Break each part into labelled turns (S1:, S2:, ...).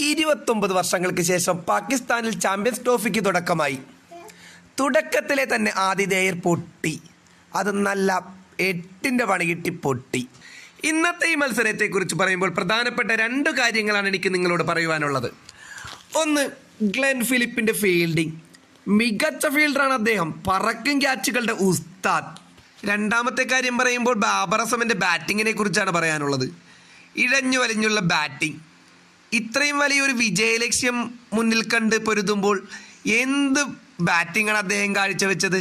S1: ഇരുപത്തൊമ്പത് വർഷങ്ങൾക്ക് ശേഷം പാകിസ്ഥാനിൽ ചാമ്പ്യൻസ് ട്രോഫിക്ക് തുടക്കമായി. തുടക്കത്തിലെ തന്നെ ആതിഥേയർ പൊട്ടി. അത് നല്ല എട്ടിന്റെ പണി കിട്ടി പൊട്ടി. ഇന്നത്തെ ഈ മത്സരത്തെക്കുറിച്ച് പറയുമ്പോൾ പ്രധാനപ്പെട്ട രണ്ട് കാര്യങ്ങളാണ് എനിക്ക് നിങ്ങളോട് പറയുവാനുള്ളത്. ഒന്ന് ഗ്ലെൻ ഫിലിപ്പിന്റെ ഫീൽഡിംഗ് മികച്ച ഫീൽഡറാണ് അദ്ദേഹം. പറക്കും ക്യാച്ചുകളുടെ ഉസ്താദ്. രണ്ടാമത്തെ കാര്യം പറയുമ്പോൾ ബാബർ അസമിന്റെ ബാറ്റിങ്ങിനെ കുറിച്ചാണ് പറയാനുള്ളത്. ഇഴഞ്ഞു വലിഞ്ഞുള്ള ബാറ്റിംഗ് ഇത്രയും വലിയൊരു വിജയലക്ഷ്യം മുന്നിൽ കണ്ട് പൊരുതുമ്പോൾ എന്ത് ബാറ്റിംഗാണ് അദ്ദേഹം കാഴ്ചവെച്ചത്?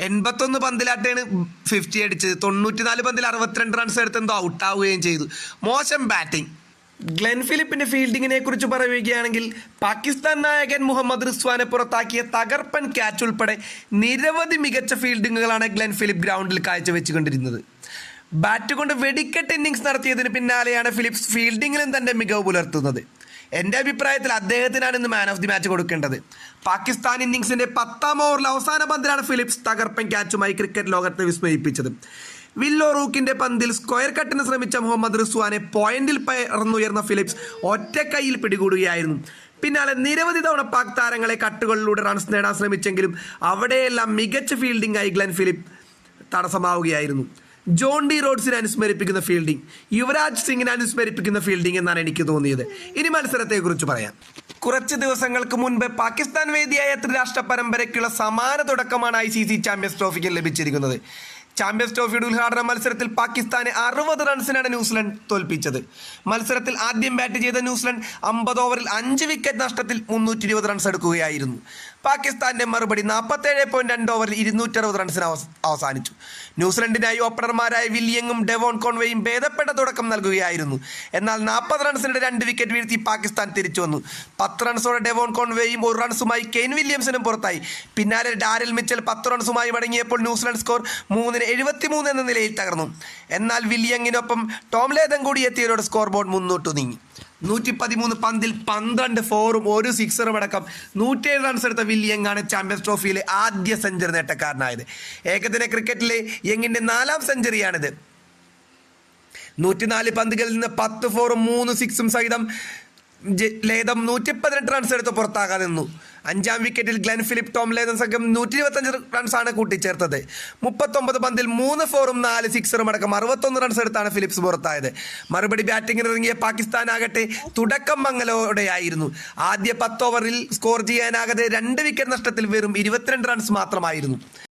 S1: എൺപത്തൊന്ന് പന്തിലാട്ടാണ് ഫിഫ്റ്റി അടിച്ചത് തൊണ്ണൂറ്റിനാല് പന്തിൽ അറുപത്തിരണ്ട് റൺസ് എടുത്ത് എന്തോ ഔട്ടാവുകയും ചെയ്തു. മോശം ബാറ്റിംഗ് ഗ്ലെൻ ഫിലിപ്പിന്റെ ഫീൽഡിങ്ങിനെ കുറിച്ച് പറയുകയാണെങ്കിൽ പാകിസ്ഥാൻ നായകൻ മുഹമ്മദ് റിസ്വാനെ പുറത്താക്കിയ തകർപ്പൻ ക്യാച്ച് ഉൾപ്പെടെ നിരവധി മികച്ച ഫീൽഡിങ്ങുകളാണ് ഗ്ലെൻ ഫിലിപ്പ് ഗ്രൗണ്ടിൽ കാഴ്ചവെച്ചുകൊണ്ടിരുന്നത്. ബാറ്റ് കൊണ്ട് വെടിക്കെട്ട് ഇന്നിങ്സ് നടത്തിയതിന് പിന്നാലെയാണ് ഫിലിപ്സ് ഫീൽഡിങ്ങിലും തന്റെ മികവ് പുലർത്തുന്നത്. എന്റെ അഭിപ്രായത്തിൽ അദ്ദേഹത്തിനാണ് ഇന്ന് മാൻ ഓഫ് ദി മാച്ച് കൊടുക്കേണ്ടത്. പാകിസ്ഥാൻ ഇന്നിങ്സിന്റെ പത്താം ഓവറിൽ അവസാന പന്തിലാണ് ഫിലിപ്സ് തകർപ്പൻ ക്യാച്ചുമായി ക്രിക്കറ്റ് ലോകത്തെ വിസ്മയിപ്പിച്ചത്. വില്ലോ റൂക്കിന്റെ പന്തിൽ സ്ക്വയർ കട്ടിന് ശ്രമിച്ച മുഹമ്മദ് റിസ്വാനെ പോയിന്റിൽ പറന്നുയർന്ന ഫിലിപ്സ് ഒറ്റ ഒറ്റക്കൈയിൽ പിടികൂടുകയായിരുന്നു. പിന്നാലെ നിരവധി തവണ പാക് താരങ്ങളെ കട്ടുകളിലൂടെ റൺസ് നേടാൻ ശ്രമിച്ചെങ്കിലും അവിടെയെല്ലാം മികച്ച ഫീൽഡിംഗ് ആയി ഗ്ലെൻ ഫിലിപ്പ് തടസ്സമാവുകയായിരുന്നു. ജോൺ ഡി റോഡ്സിനെ അനുസ്മരിപ്പിക്കുന്ന ഫീൽഡിംഗ് യുവരാജ് സിംഗിനെ അനുസ്മരിപ്പിക്കുന്ന ഫീൽഡിംഗ് എന്നാണ് എനിക്ക് തോന്നിയത്. ഇനി മത്സരത്തെക്കുറിച്ച് പറയാം. കുറച്ച് ദിവസങ്ങൾക്ക് മുൻപ് പാകിസ്ഥാൻ വേദിയായ ത്രിരാഷ്ട്ര പരമ്പരയ്ക്കുള്ള സമാന തുടക്കമാണ് ഐ സി സി ചാമ്പ്യൻസ് ട്രോഫിക്ക് ലഭിച്ചിരിക്കുന്നത്. ചാമ്പ്യൻസ് ട്രോഫിയുടെ ഉദ്ഘാടന മത്സരത്തിൽ പാകിസ്ഥാനെ അറുപത് റൺസിനാണ് ന്യൂസിലൻഡ് തോൽപ്പിച്ചത്. മത്സരത്തിൽ ആദ്യം ബാറ്റ് ചെയ്ത ന്യൂസിലൻഡ് അമ്പത് ഓവറിൽ അഞ്ച് വിക്കറ്റ് നഷ്ടത്തിൽ മുന്നൂറ്റി ഇരുപത് റൺസ് എടുക്കുകയായിരുന്നു. പാകിസ്ഥാന്റെ മറുപടി നാൽപ്പത്തേഴ് പോയിന്റ് രണ്ട് ഓവറിൽ ഇരുന്നൂറ്റി അറുപത് റൺസിന് അവസാനിച്ചു. ന്യൂസിലൻഡിനായി ഓപ്പണർമാരായ വില്യങ്ങും ഡെവോൺ കോൺവേയും ഭേദപ്പെട്ട തുടക്കം നൽകുകയായിരുന്നു. എന്നാൽ നാൽപ്പത് റൺസിനിടെ രണ്ട് വിക്കറ്റ് വീഴ്ത്തി പാകിസ്ഥാൻ തിരിച്ചു വന്നു. പത്ത് റൺസോടെ ഡെവോൺ കോൺവേയും ഒരു റൺസുമായി കെയ്ൻ വില്യംസിനും പുറത്തായി. പിന്നാലെ ഡാരിൽ മിച്ചൽ പത്ത് റൺസുമായി മടങ്ങിയപ്പോൾ ന്യൂസിലൻഡ് സ്കോർ മൂന്നിന് എഴുപത്തിമൂന്ന് എന്ന നിലയിൽ തകർന്നു. എന്നാൽ വില്യങ്ങിനൊപ്പം ടോം ലേതം കൂടി എത്തിയവരോട് സ്കോർ ബോർഡ് മുന്നോട്ട് നീങ്ങി. നൂറ്റി പതിമൂന്ന് പന്തിൽ പന്ത്രണ്ട് ഫോറും ഒരു സിക്സറും അടക്കം നൂറ്റിയേഴ് റൺസ് എടുത്ത വില്യങ്ങാണ് ചാമ്പ്യൻസ് ട്രോഫിയിലെ ആദ്യ സെഞ്ചുറി നേട്ടക്കാരനായത്. ഏകദിന ക്രിക്കറ്റിലെ യങ്ങിന്റെ നാലാം സെഞ്ചുറിയാണിത് നൂറ്റിനാല് പന്തുകളിൽ നിന്ന് പത്ത് ഫോറും മൂന്ന് സിക്സും സഹിതം ലേതം നൂറ്റി പതിനെട്ട് റൺസ് എടുത്ത് പുറത്താകാതെ നിന്നു. അഞ്ചാം വിക്കറ്റിൽ ഗ്ലെൻ ഫിലിപ്പ് ടോം ലേതം സംഘം നൂറ്റി ഇരുപത്തഞ്ച് റൺസാണ് കൂട്ടിച്ചേർത്തത്. മുപ്പത്തൊമ്പത് പന്തിൽ മൂന്ന് ഫോറും നാല് സിക്സറും അടക്കം അറുപത്തൊന്ന് റൺസ് എടുത്താണ് ഫിലിപ്സ് പുറത്തായത്. മറുപടി ബാറ്റിംഗിന് ഇറങ്ങിയ പാകിസ്ഥാൻ ആകട്ടെ തുടക്കം മംഗലോടെയായിരുന്നു ആദ്യ പത്ത് ഓവറിൽ സ്കോർ ചെയ്യാനാകാതെ രണ്ട് വിക്കറ്റ് നഷ്ടത്തിൽ വെറും ഇരുപത്തിരണ്ട് റൺസ് മാത്രമായിരുന്നു.